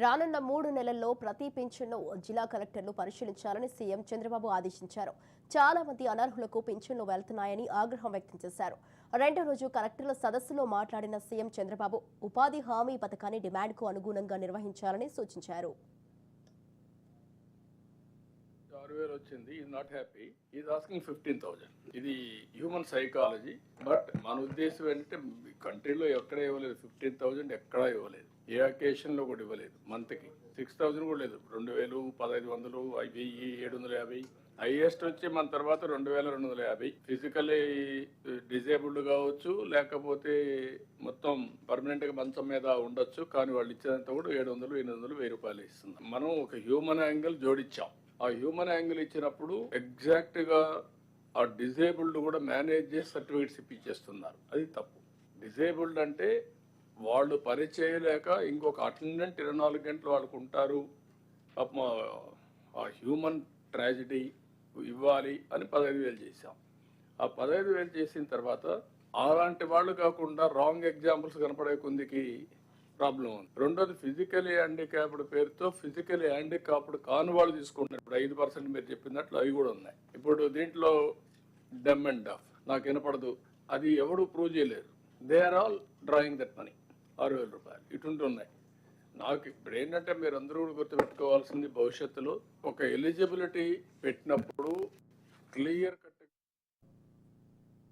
రానున్న మూడు నెలల్లో ప్రతి పింఛన్ను జిల్లా కలెక్టర్లు పరిశీలించాలని సీఎం చంద్రబాబు ఆదేశించారు. చాలా మంది అనర్హులకు పింఛన్లు వెళ్తున్నాయని ఆగ్రహం వ్యక్తం చేశారు. రెండో రోజు కలెక్టర్ల సదస్సులో మాట్లాడిన సీఎం చంద్రబాబు ఉపాధి హామీ పథకాన్ని డిమాండ్కు అనుగుణంగా నిర్వహించాలని సూచించారు. ఆరు వేలు వచ్చింది is not happy is asking fifteen thousand ఇది హ్యూమన్ సైకాలజీ బట్ మన ఉద్దేశం ఏంటంటే కంట్రీలో ఎక్కడ ఇవ్వలేదు. ఫిఫ్టీన్ థౌజండ్ ఎక్కడా ఇవ్వలేదు. ఏ అకేషన్లో కూడా ఇవ్వలేదు మంత్కి సిక్స్ థౌజండ్ కూడా లేదు. రెండు వేలు పదహైదు వందలు వెయ్యి ఏడు వందల యాభై. హైయెస్ట్ వచ్చి మన తర్వాత రెండు వేల రెండు వందల యాభై. ఫిజికలీ డిజేబుల్డ్ కావచ్చు లేకపోతే మొత్తం పర్మనెంట్గా మంచం మీద ఉండొచ్చు కానీ వాళ్ళు ఇచ్చేదంతా కూడా ఏడు వందలు ఎనిమిది వందలు వెయ్యి రూపాయలు ఇస్తున్నాం. మనం ఒక హ్యూమన్ యాంగిల్ జోడించాం. ఆ హ్యూమన్ యాంగిల్ ఇచ్చినప్పుడు ఎగ్జాక్ట్గా ఆ డిజేబుల్డ్ కూడా మేనేజ్ చేసి సర్టిఫికేట్స్ ఇప్పించేస్తున్నారు. అది తప్పు. డిజేబుల్డ్ అంటే వాళ్ళు పని చేయలేక ఇంకొక అటెండెంట్ ఇరవై నాలుగు గంటలు వాళ్ళకు ఉంటారు. ఆ హ్యూమన్ ట్రాజిడీ ఇవ్వాలి అని పదహైదు వేలు చేశాం. ఆ పదహైదు వేలు చేసిన తర్వాత అలాంటి వాళ్ళు కాకుండా రాంగ్ ఎగ్జాంపుల్స్ కనపడే కొందికి ప్రాబ్లం ఉంది. రెండోది ఫిజికలీ హ్యాండిక్యాప్డ్ పేరుతో ఫిజికలీ హ్యాండిక్యాప్డ్ కాని వాళ్ళు తీసుకుంటున్నారు. ఇప్పుడు ఐదు పర్సెంట్ మీరు చెప్పినట్లు అవి కూడా ఉన్నాయి. ఇప్పుడు దీంట్లో డమ్ అండ్ డఫ్. నాకు వినపడదు. అది ఎవడు ప్రూవ్ చేయలేరు. They are all drawing that money ఆరు వేల రూపాయలు. ఇటువంటి ఉన్నాయి. నాకు ఇప్పుడు ఏంటంటే మీరు అందరూ కూడా గుర్తుపెట్టుకోవాల్సింది భవిష్యత్తులో ఒక ఎలిజిబిలిటీ పెట్టినప్పుడు క్లియర్ కట్